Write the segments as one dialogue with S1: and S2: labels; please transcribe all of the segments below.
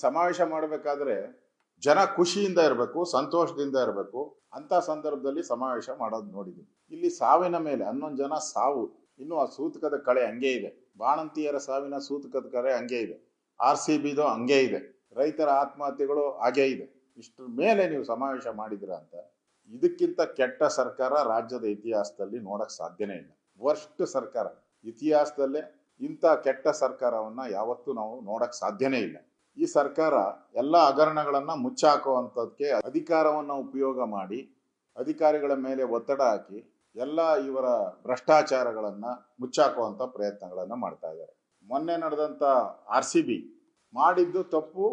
S1: ಸಮಾವೇಶ ಮಾಡಬೇಕಾದ್ರೆ ಜನ ಖುಷಿಯಿಂದ ಇರಬೇಕು, ಸಂತೋಷದಿಂದ ಇರಬೇಕು. ಅಂತ ಸಂದರ್ಭದಲ್ಲಿ ಸಮಾವೇಶ ಮಾಡೋದು ನೋಡಿದ್ವಿ. ಇಲ್ಲಿ ಸಾವಿನ ಮೇಲೆ ಹನ್ನೊಂದು ಜನ ಸಾವು. ಇನ್ನು ಆ ಸೂತಕದ ಕಳೆ ಹಂಗೆ ಇದೆ. ಬಾಣಂತಿಯರ ಸಾವಿನ ಸೂತಕದ ಕಳೆ ಹಂಗೆ ಇದೆ. ಆರ್ ಸಿ ಬಿದು ಹಂಗೆ ಇದೆ. ರೈತರ ಆತ್ಮಹತ್ಯೆಗಳು ಹಾಗೇ ಇದೆ. ಇಷ್ಟ್ರ ಮೇಲೆ ನೀವು ಸಮಾವೇಶ ಮಾಡಿದಿರ ಅಂತ ಇದಕ್ಕಿಂತ ಕೆಟ್ಟ ಸರ್ಕಾರ ರಾಜ್ಯದ ಇತಿಹಾಸದಲ್ಲಿ ನೋಡಕ್ ಸಾಧ್ಯನೇ ಇಲ್ಲ. ವರ್ಷ್ಟ್ ಸರ್ಕಾರ. ಇತಿಹಾಸದಲ್ಲೇ ಇಂಥ ಕೆಟ್ಟ ಸರ್ಕಾರವನ್ನ ಯಾವತ್ತೂ ನಾವು ನೋಡಕ್ ಸಾಧ್ಯನೇ ಇಲ್ಲ. ಈ ಸರ್ಕಾರ ಎಲ್ಲ ಹಗರಣಗಳನ್ನು ಮುಚ್ಚಾಕುವಂಥದ್ದಕ್ಕೆ ಅಧಿಕಾರವನ್ನು ಉಪಯೋಗ ಮಾಡಿ, ಅಧಿಕಾರಿಗಳ ಮೇಲೆ ಒತ್ತಡ ಹಾಕಿ ಎಲ್ಲ ಇವರ ಭ್ರಷ್ಟಾಚಾರಗಳನ್ನು ಮುಚ್ಚಾಕುವಂಥ ಪ್ರಯತ್ನಗಳನ್ನು ಮಾಡ್ತಾ ಇದ್ದಾರೆ. ಮೊನ್ನೆ ನಡೆದಂಥ ಆರ್ ಸಿ ಬಿ ಮಾಡಿದ್ದು ತಪ್ಪು,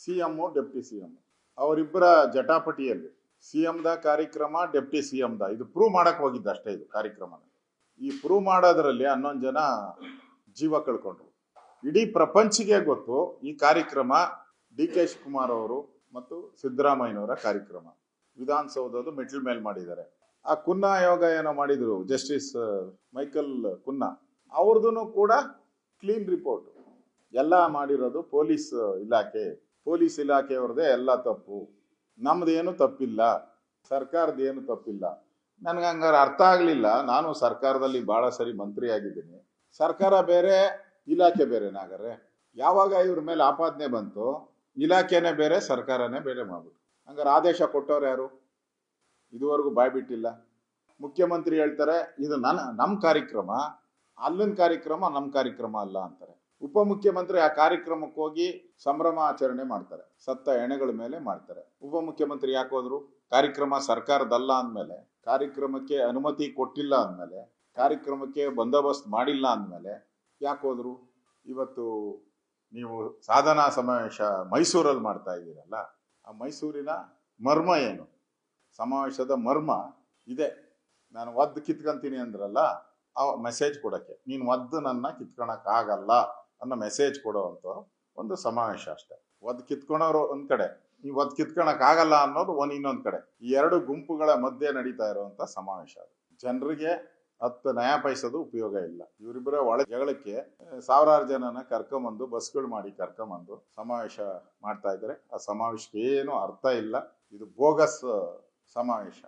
S1: C M deputy C M ಅವರಿಬ್ಬರ ಜಟಾಪಟಿಯಲ್ಲಿ ಸಿ ದ ಕಾರ್ಯಕ್ರಮ, ಡೆಪ್ಟಿ ಸಿ ದ. ಇದು ಪ್ರೂವ್ ಮಾಡಕ್ಕೆ ಹೋಗಿದ್ದ ಅಷ್ಟೇ ಇದು ಕಾರ್ಯಕ್ರಮನ. ಈ ಪ್ರೂವ್ ಮಾಡೋದ್ರಲ್ಲಿ ಹನ್ನೊಂದು ಜನ ಜೀವ ಕಳ್ಕೊಂಡ್ರು. ಇಡೀ ಪ್ರಪಂಚಿಗೆ ಗೊತ್ತು ಈ ಕಾರ್ಯಕ್ರಮ ಡಿ ಕೆ ಶಿವಕುಮಾರ್ ಅವರು ಮತ್ತು ಸಿದ್ದರಾಮಯ್ಯನವರ ಕಾರ್ಯಕ್ರಮ. ವಿಧಾನಸೌಧದ ಮೆಟ್ಲ್ ಮೇಲೆ ಮಾಡಿದ್ದಾರೆ. ಆ ಕುನ್ನಾ ಆಯೋಗ ಏನೋ ಮಾಡಿದ್ರು, ಜಸ್ಟಿಸ್ ಮೈಕಲ್ ಕುನ್ನಾ. ಅವ್ರದ್ದು ಕೂಡ ಕ್ಲೀನ್ ರಿಪೋರ್ಟ್. ಎಲ್ಲ ಮಾಡಿರೋದು ಪೊಲೀಸ್ ಇಲಾಖೆ. ಪೊಲೀಸ್ ಇಲಾಖೆಯವ್ರದೇ ಎಲ್ಲ ತಪ್ಪು. ನಮ್ದೇನು ತಪ್ಪಿಲ್ಲ. ಸರ್ಕಾರದೇನು ತಪ್ಪಿಲ್ಲ. ನನಗೆ ಹಂಗಾರೆ ಅರ್ಥ ಆಗಲಿಲ್ಲ. ನಾನು ಸರ್ಕಾರದಲ್ಲಿ ಬಹಳ ಸರಿ ಮಂತ್ರಿ ಆಗಿದ್ದೀನಿ ಸರ್ಕಾರ ಬೇರೆ ಇಲಾಖೆ ಬೇರೆ ನಾಗರೆ ಯಾವಾಗ ಇವ್ರ ಮೇಲೆ ಆಪಾದನೆ ಬಂತು, ಇಲಾಖೆನೇ ಬೇರೆ, ಸರ್ಕಾರನೇ ಬೇರೆ ಮಾಡ್ಬಿಟ್ರು. ಹಂಗಾರೆ ಆದೇಶ ಕೊಟ್ಟವ್ರು ಯಾರು? ಇದುವರೆಗೂ ಬಾಯ್ ಬಿಟ್ಟಿಲ್ಲ. ಮುಖ್ಯಮಂತ್ರಿ ಹೇಳ್ತಾರೆ, ಇದು ನನ್ನ ನಮ್ಮ ಕಾರ್ಯಕ್ರಮ, ಅಲ್ಲಿನ ಕಾರ್ಯಕ್ರಮ ನಮ್ಮ ಕಾರ್ಯಕ್ರಮ ಅಲ್ಲ ಅಂತಾರೆ. ಉಪಮುಖ್ಯಮಂತ್ರಿ ಆ ಕಾರ್ಯಕ್ರಮಕ್ಕೆ ಹೋಗಿ ಸಂಭ್ರಮ ಆಚರಣೆ ಮಾಡ್ತಾರೆ, ಸತ್ತ ಎಣೆಗಳ ಮೇಲೆ ಮಾಡ್ತಾರೆ. ಉಪಮುಖ್ಯಮಂತ್ರಿ ಯಾಕೆ ಹೋದ್ರು? ಕಾರ್ಯಕ್ರಮ ಸರ್ಕಾರದಲ್ಲ ಅಂದಮೇಲೆ, ಕಾರ್ಯಕ್ರಮಕ್ಕೆ ಅನುಮತಿ ಕೊಟ್ಟಿಲ್ಲ ಅಂದ್ಮೇಲೆ, ಕಾರ್ಯಕ್ರಮಕ್ಕೆ ಬಂದೋಬಸ್ತ್ ಮಾಡಿಲ್ಲ ಅಂದ್ಮೇಲೆ ಯಾಕೆ ಹೋದ್ರು? ಇವತ್ತು ನೀವು ಸಾಧನಾ ಸಮಾವೇಶ ಮೈಸೂರಲ್ಲಿ ಮಾಡ್ತಾ ಇದ್ದೀರಲ್ಲ, ಆ ಮೈಸೂರಿನ ಮರ್ಮ ಏನು? ಸಮಾವೇಶದ ಮರ್ಮ ಇದೆ. ನಾನು ಒದ್ದು ಕಿತ್ಕೊಂತೀನಿ ಅಂದ್ರಲ್ಲ, ಆ ಮೆಸೇಜ್ ಕೊಡೋಕ್ಕೆ. ನೀನು ಒದ್ದು ನನ್ನ ಕಿತ್ಕೊಳಕ್ಕಾಗಲ್ಲ ಅನ್ನೋ ಮೆಸೇಜ್ ಕೊಡುವಂತ ಒಂದು ಸಮಾವೇಶ ಅಷ್ಟೆ. ಒದ್ದು ಕಿತ್ಕೊಳೋರು ಒಂದು ಕಡೆ ನೀವು ಒದ್ದು ಕಿತ್ಕೊಳಕ್ಕಾಗಲ್ಲ ಅನ್ನೋದು ಒಂದು ಇನ್ನೊಂದು ಕಡೆ. ಈ ಎರಡು ಗುಂಪುಗಳ ಮಧ್ಯೆ ನಡೀತಾ ಇರುವಂತ ಸಮಾವೇಶ ಜನರಿಗೆ ಹತ್ತು ನಯ ಪೈಸದು ಉಪಯೋಗ ಇಲ್ಲ. ಇವರಿಬ್ಬರ ಒಳ ಜಗಳಕ್ಕೆ ಸಾವಿರಾರು ಜನನ ಕರ್ಕೊಂಬಂದು, ಬಸ್ಗಳು ಮಾಡಿ ಕರ್ಕೊಂಬಂದು ಸಮಾವೇಶ ಮಾಡ್ತಾ ಇದ್ದಾರೆ. ಆ ಸಮಾವೇಶಕ್ಕೆ ಏನು ಅರ್ಥ ಇಲ್ಲ. ಇದು ಬೋಗಸ್ ಸಮಾವೇಶ.